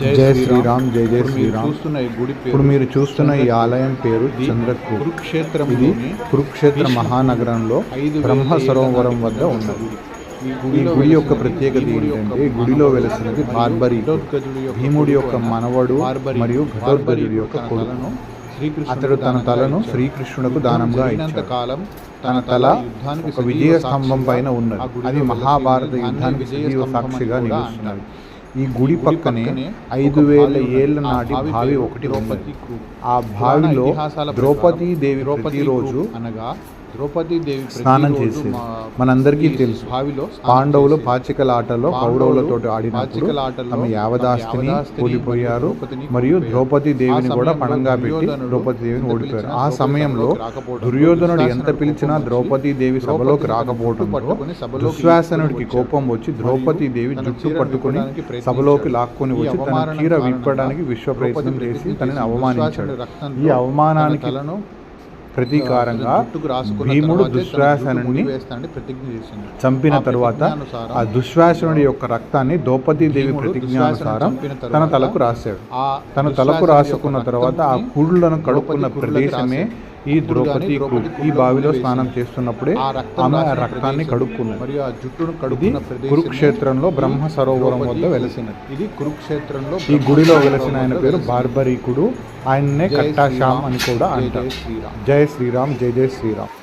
జై శ్రీరామ్. జై జై ఇప్పుడు మీరు శ్రీరామ్. ఇప్పుడు మీరు చూస్తున్న ఈ ఆలయం పేరు ఇది చంద్రకూర్. ఇది కురుక్షేత్రంలోని కురుక్షేత్ర మహానగరంలో బ్రహ్మ సరోవరం వద్ద ఉన్నది. ఈ గుడి యొక్క ప్రత్యేకత ఏంటంటే గుడిలో వెలసినది బార్బరి భీముడి యొక్క మనవడు మరియు ఘటోత్కచుడి యొక్క కొడుకు. శ్రీకృష్ణుడికి అతడు తన తలను యుద్ధం దానంగా ఇచ్చాడు. కాలం తన తల ఒక విజయ స్తంభం పైన ఉన్నది. అది మహాభారత యుద్ధానికి సాక్షిగా నిలుస్తున్నది. ఈ గుడి పక్కనే ఐదు వేల ఏళ్ళ నాటి బావి ఒకటి ఆ బావిలో ద్రౌపదీ దేవి ప్రతిరోజు అనగా ద్రౌపదీ దేవి స్నానం చేసేది మా- మనందరికీ తెలుసు పాండవులు. పాచికల ఆటలో కౌరవులతో ఆడినప్పుడు తమ యావదాస్తిని కోల్పోయారు మరియు. ద్రౌపది దేవిని కూడా పణంగా పెట్టి ద్రౌపది దేవిని ఓడిపోయారు ఆ సమయంలో దుర్యోధనుడు ఎంత పిలిచినా ద్రౌపది దేవి సభలోకి రాకపోవడంతో దుశ్శాసనుడికి ఈడ్చుకొని కోపం వచ్చి. ద్రౌపది దేవి జుట్టు పట్టుకొని. సభలోకి లాక్కొని వచ్చి తన చీర కారణంగా విప్పడానికి విశ్వ ప్రయత్నం చేసి తనని చేసి అవమానించాడు ఈ అవమానానికి ప్రతీకారంగా భీముడు చేసింది చంపిన తరువాత ఆ దుశ్వాసునుడి యొక్క రక్తాన్ని దేవి ప్రతిజ్ఞానుసారం తన తలకు రాశాడు తన తలకు రాసుకున్న తర్వాత ఆ కుళ్ళను కడుక్కున్న ప్రదేశమే. ఈ ద్రౌపది ఈ బావిలో స్నానం చేస్తున్నప్పుడే ఆమె ఆ రక్తాన్ని కడుక్కుంది మరియు ఆ జుట్టును కడుగున కురుక్షేత్రంలో బ్రహ్మ సరోవరం వద్ద వెలసినది. ఇది కురుక్షేత్రంలో ఈ గుడిలో వెలసిన ఆయన పేరు బార్బరీకుడు. ఆయన్నే కట్టాశ్యామ్ అని కూడా అంటారు. జయ శ్రీరామ్ జయ జయ శ్రీరామ్.